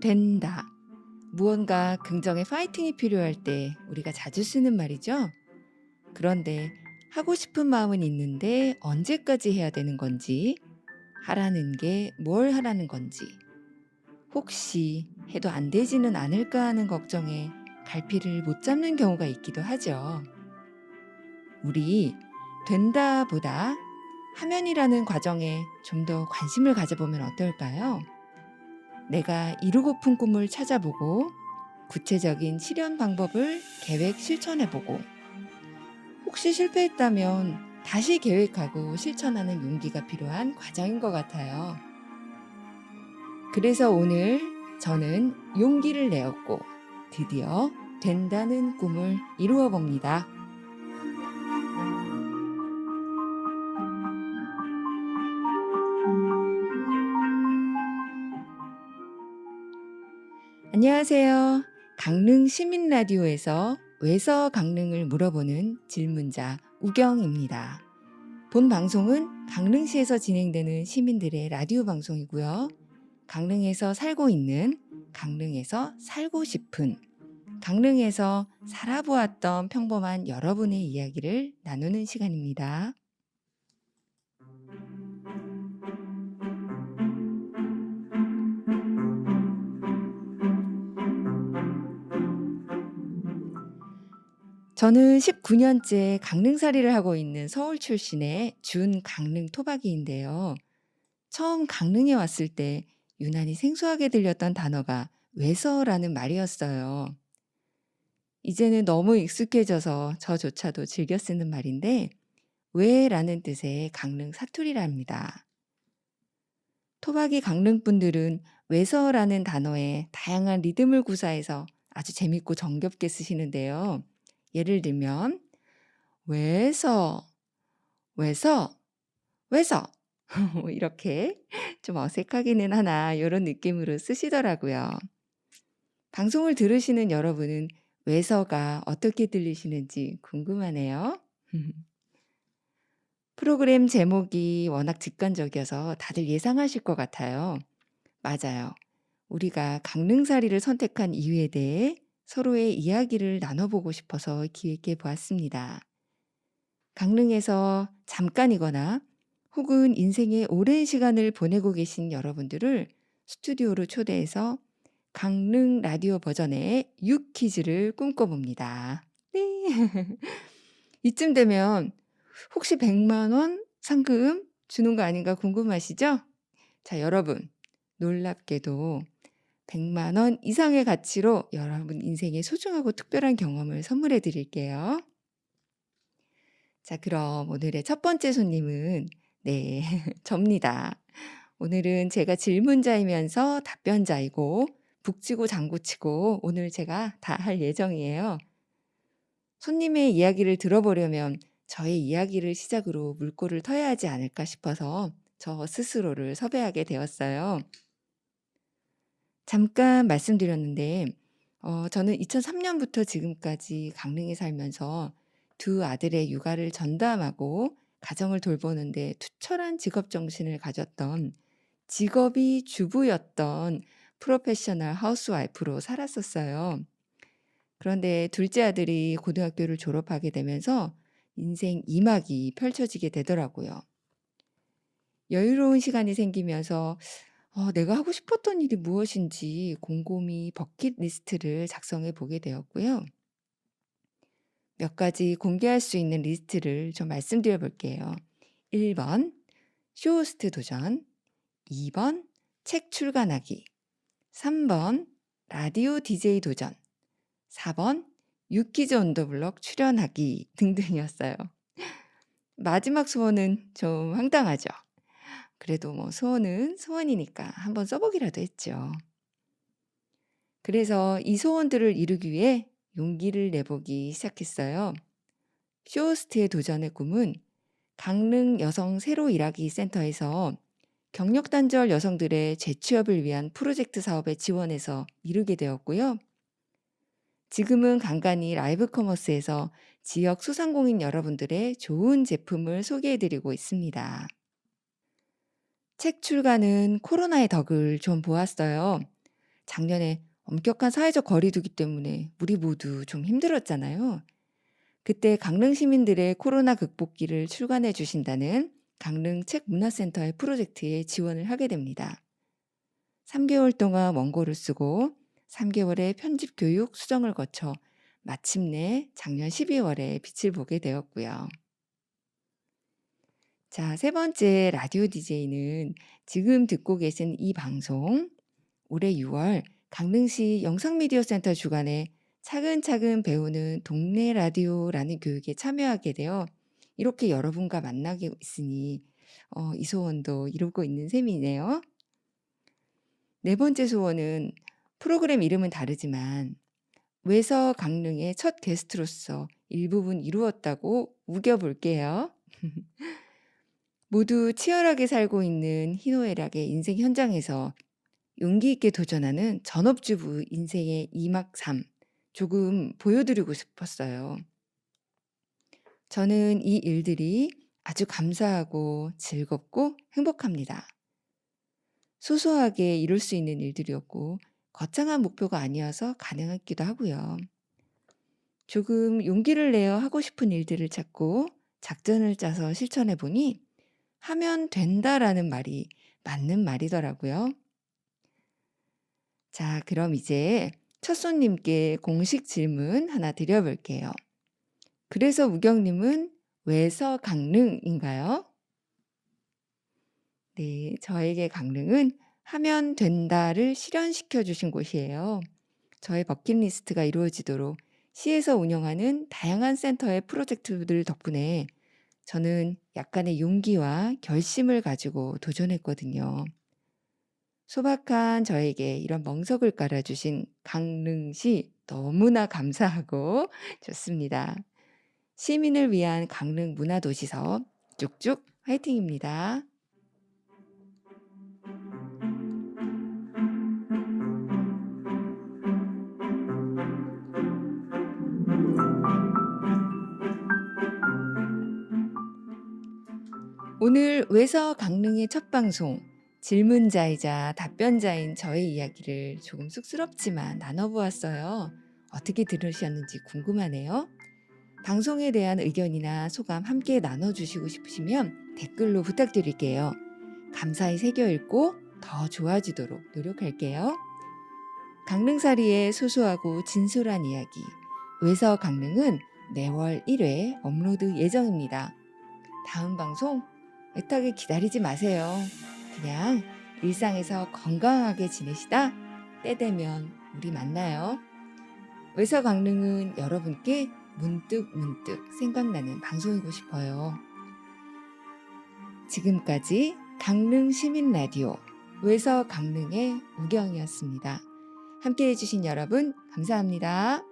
된다. 무언가 긍정의 파이팅이 필요할 때 우리가 자주 쓰는 말이죠. 그런데 하고 싶은 마음은 있는데 언제까지 해야 되는 건지, 하라는 게 뭘 하라는 건지, 혹시 해도 안 되지는 않을까 하는 걱정에 갈피를 못 잡는 경우가 있기도 하죠. 우리 된다 보다 하면이라는 과정에 좀 더 관심을 가져보면 어떨까요? 내가 이루고픈 꿈을 찾아보고 구체적인 실현 방법을 계획 실천해보고 혹시 실패했다면 다시 계획하고 실천하는 용기가 필요한 과정인 것 같아요. 그래서 오늘 저는 용기를 내었고 드디어 된다는 꿈을 이루어 봅니다. 안녕하세요. 강릉 시민 라디오에서 왜서 강릉을 물어보는 질문자 우경입니다. 본 방송은 강릉시에서 진행되는 시민들의 라디오 방송이고요. 강릉에서 살고 있는, 강릉에서 살고 싶은, 강릉에서 살아보았던 평범한 여러분의 이야기를 나누는 시간입니다. 저는 19년째 강릉살이를 하고 있는 서울 출신의 준 강릉 토박이인데요. 처음 강릉에 왔을 때 유난히 생소하게 들렸던 단어가 왜서라는 말이었어요. 이제는 너무 익숙해져서 저조차도 즐겨 쓰는 말인데 왜라는 뜻의 강릉 사투리랍니다. 토박이 강릉 분들은 왜서라는 단어에 다양한 리듬을 구사해서 아주 재밌고 정겹게 쓰시는데요. 예를 들면 왜서 왜서 왜서 이렇게 좀 어색하기는 하나 이런 느낌으로 쓰시더라고요. 방송을 들으시는 여러분은 왜서가 어떻게 들리시는지 궁금하네요. 프로그램 제목이 워낙 직관적이어서 다들 예상하실 것 같아요. 맞아요. 우리가 강릉사리를 선택한 이유에 대해 서로의 이야기를 나눠보고 싶어서 기획해 보았습니다. 강릉에서 잠깐이거나 혹은 인생의 오랜 시간을 보내고 계신 여러분들을 스튜디오로 초대해서 강릉 라디오 버전의 유퀴즈를 꿈꿔봅니다. 네. 이쯤 되면 혹시 100만 원 상금 주는 거 아닌가 궁금하시죠? 자, 여러분. 놀랍게도 100만 원 이상의 가치로 여러분 인생에 소중하고 특별한 경험을 선물해 드릴게요. 자, 그럼 오늘의 첫 번째 손님은 네, 접니다. 오늘은 제가 질문자이면서 답변자이고 북치고 장구치고 오늘 제가 다 할 예정이에요. 손님의 이야기를 들어보려면 저의 이야기를 시작으로 물꼬를 터야 하지 않을까 싶어서 저 스스로를 섭외하게 되었어요. 잠깐 말씀드렸는데 어 저는 2003년부터 지금까지 강릉에 살면서 두 아들의 육아를 전담하고 가정을 돌보는 데 투철한 직업 정신을 가졌던 직업이 주부였던 프로페셔널 하우스와이프로 살았었어요. 그런데 둘째 아들이 고등학교를 졸업하게 되면서 인생 2막이 펼쳐지게 되더라고요. 여유로운 시간이 생기면서 어 내가 하고 싶었던 일이 무엇인지 곰곰이 버킷리스트를 작성해 보게 되었고요. 몇 가지 공개할 수 있는 리스트를 좀 말씀드려 볼게요. 1번 쇼호스트 도전, 2번 책 출간하기, 3번 라디오 DJ 도전, 4번 유키즈 온 더 블럭 출연하기 등등이었어요. 마지막 소원은 좀 황당하죠. 그래도 뭐 소원은 소원이니까 한번 써보기라도 했죠. 그래서 이 소원들을 이루기 위해 용기를 내보기 시작했어요. 쇼호스트의 도전의 꿈은 강릉 여성 새로 일하기 센터에서 경력 단절 여성들의 재취업을 위한 프로젝트 사업에 지원해서 이루게 되었고요. 지금은 간간히 라이브 커머스에서 지역 소상공인 여러분들의 좋은 제품을 소개해 드리고 있습니다. 책 출간은 코로나의 덕을 좀 보았어요. 작년에 엄격한 사회적 거리두기 때문에 우리 모두 좀 힘들었잖아요. 그때 강릉 시민들의 코로나 극복기를 출간해 주신다는 강릉 책 문화센터의 프로젝트에 지원을 하게 됩니다. 3개월 동안 원고를 쓰고 3개월의 편집 교육 수정을 거쳐 마침내 작년 12월에 빛을 보게 되었고요. 자, 세 번째 라디오 DJ는 지금 듣고 계신 이 방송 올해 6월 강릉시 영상미디어센터 주관에 차근차근 배우는 동네 라디오라는 교육에 참여하게 되어 이렇게 여러분과 만나게 있으니 어, 이 소원도 이루고 있는 셈이네요. 네 번째 소원은 프로그램 이름은 다르지만 외서 강릉의 첫 게스트로서 일부분 이루었다고 우겨볼게요. 모두 치열하게 살고 있는 희노애락의 인생 현장에서 용기 있게 도전하는 전업주부 인생의 2막 3 조금 보여드리고 싶었어요. 저는 이 일들이 아주 감사하고 즐겁고 행복합니다. 소소하게 이룰 수 있는 일들이었고 거창한 목표가 아니어서 가능했기도 하고요. 조금 용기를 내어 하고 싶은 일들을 찾고 작전을 짜서 실천해 보니 하면 된다라는 말이 맞는 말이더라고요. 자, 그럼 이제 첫 손님께 공식 질문 하나 드려볼게요. 그래서 우경님은 왜서 강릉인가요? 네, 저에게 강릉은 하면 된다를 실현시켜 주신 곳이에요. 저의 버킷리스트가 이루어지도록 시에서 운영하는 다양한 센터의 프로젝트들 덕분에 저는 약간의 용기와 결심을 가지고 도전했거든요. 소박한 저에게 이런 멍석을 깔아주신 강릉시 너무나 감사하고 좋습니다. 시민을 위한 강릉 문화도시서 쭉쭉 화이팅입니다. 오늘 외서 강릉의 첫 방송 질문자이자 답변자인 저의 이야기를 조금 쑥스럽지만 나눠보았어요. 어떻게 들으셨는지 궁금하네요. 방송에 대한 의견이나 소감 함께 나눠주시고 싶으시면 댓글로 부탁드릴게요. 감사히 새겨 읽고 더 좋아지도록 노력할게요. 강릉살이의 소소하고 진솔한 이야기 외서 강릉은 매월 1회 업로드 예정입니다. 다음 방송 애타게 기다리지 마세요. 그냥 일상에서 건강하게 지내시다 때 되면 우리 만나요. 외서 강릉은 여러분께 문득 문득 생각나는 방송이고 싶어요. 지금까지 강릉 시민 라디오 외서 강릉의 우경이었습니다. 함께 해주신 여러분 감사합니다.